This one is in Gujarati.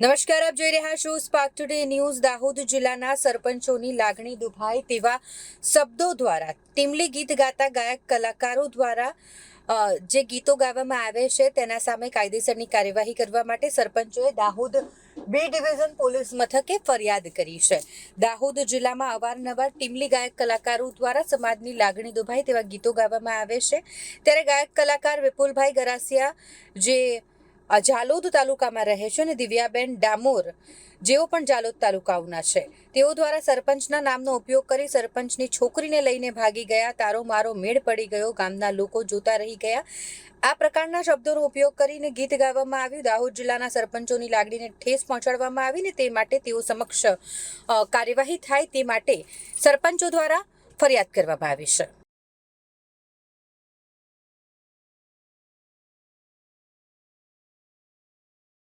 નમસ્કાર, આપ જોઈ રહ્યા છો સ્પાર્ક ટુડે ન્યૂઝ દાહોદ જિલ્લાના સરપંચોની લાગણી દુભાય તેવા શબ્દો દ્વારા ટીમલી ગીત ગાતા ગાયક કલાકારો દ્વારા જે ગીતો ગાવામાં આવે છે તેના સામે કાયદેસરની કાર્યવાહી કરવા માટે સરપંચોએ દાહોદ બી ડિવિઝન પોલીસ મથકે ફરિયાદ કરી છે. દાહોદ જિલ્લામાં અવારનવાર ટીમલી ગાયક કલાકારો દ્વારા સમાજની લાગણી દુભાય તેવા ગીતો ગાવામાં આવે છે. ત્યારે ગાયક કલાકાર વિપુલભાઈ ગરાસિયા જે આ ઝાલોદ તાલુકામાં રહે છે અને દિવ્યાબેન ડામોર, જેઓ પણ જાલોદ તાલુકાઓના છે. તેઓ દ્વારા સરપંચના નામનો ઉપયોગ કરી સરપંચની છોકરીને લઈને ભાગી ગયા. તારો મારો મેળ પડી ગયો. ગામના લોકો જોતા રહી ગયા. આ પ્રકારના શબ્દોનો ઉપયોગ કરીને ગીત ગાવામાં આવ્યું. દાહોદ જિલ્લાના સરપંચોની લાગણીને ઠેસ પહોંચાડવામાં આવી ને તે માટે તેઓ સમક્ષ કાર્યવાહી થાય તે માટે સરપંચો દ્વારા ફરિયાદ કરવામાં આવી છે.